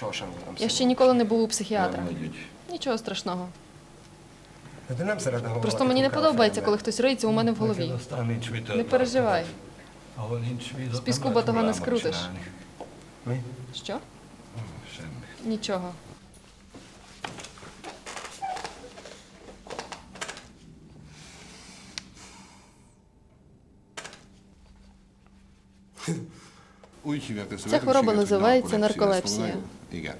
Sosem voltam Я ще ніколи не був у психіатра. Нічого страшного. Просто мені не подобається, коли хтось риється у мене в голові. Не переживай. З піску того не скрутиш. Що? Нічого. Ця хвороба називається нарколепсія. Mondják?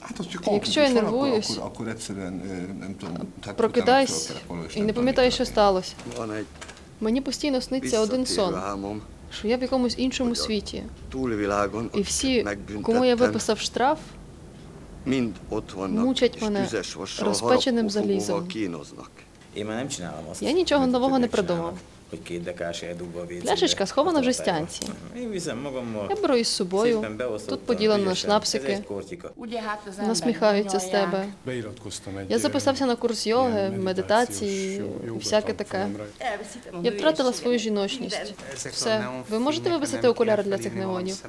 Hát az csak Якщо я нервуюсь, akkor, akkor egyszerűen, nem tudom, tehát Прокидаюсь і nem не tudom, пам'ятаю, що сталося. Van egy Мені постійно сниться один сон, що я в якомусь іншому світі. І всі, кому я виписав штраф, мучать мене розпеченим залізом. Я нічого нового не придумав. Пляшечка схована вже a стянці. Én viszem magammal. Я беру із собою. Тут поділено на шнапсики, насміхаються з тебе. Я записався на курс йоги, медитації і всяке таке. Я втратила свою жіночність. Все, ви можете виписати окуляри для цих неонів?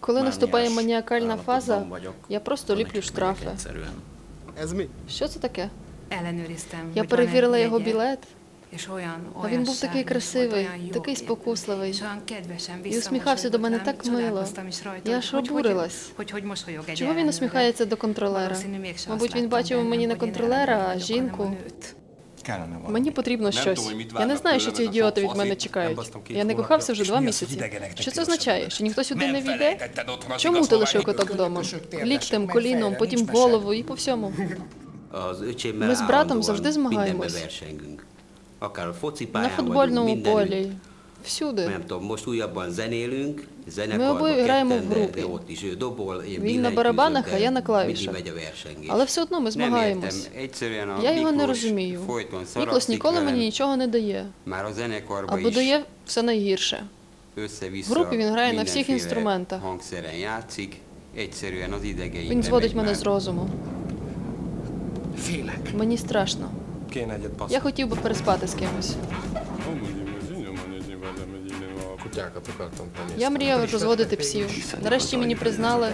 Коли наступає маніакальна фаза, я просто ліплю штрафи. Що це таке? Я перевірила його білет, а він був такий красивий, такий спокусливий. І усміхався до мене так мило. Я аж обурилась. Чого він усміхається до контролера? Мабуть, він бачив у мені не контролера, а жінку. Мені потрібно щось. Я не знаю, що ці ідіоти від мене чекають. Я не кохався вже два місяці. Що це означає? Що ніхто сюди не війде? Чому ти лишив коток вдома? Ліктем, коліном, потім голову і по всьому. Ми з братом завжди змагаємось. На футбольному полі. Всюди. Ми обоє граємо в групі. Він на барабанах, а я на клавішах. Але все одно ми змагаємось. Я його не розумію. szarakszik ніколи мені нічого не дає. Або дає все найгірше. В групі він грає на всіх інструментах. Він зводить мене з розуму. Мені страшно. Я хотів би переспати з кимось. Я мріяв розводити псів. Нарешті мені признали,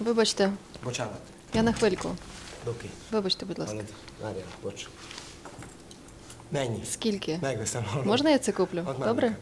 вибачте, Bocsánat. я на хвильку. Доки. Вибачте, будь ласка. Hallod? Várjál, Мені. Скільки? Можна я це куплю? Добре?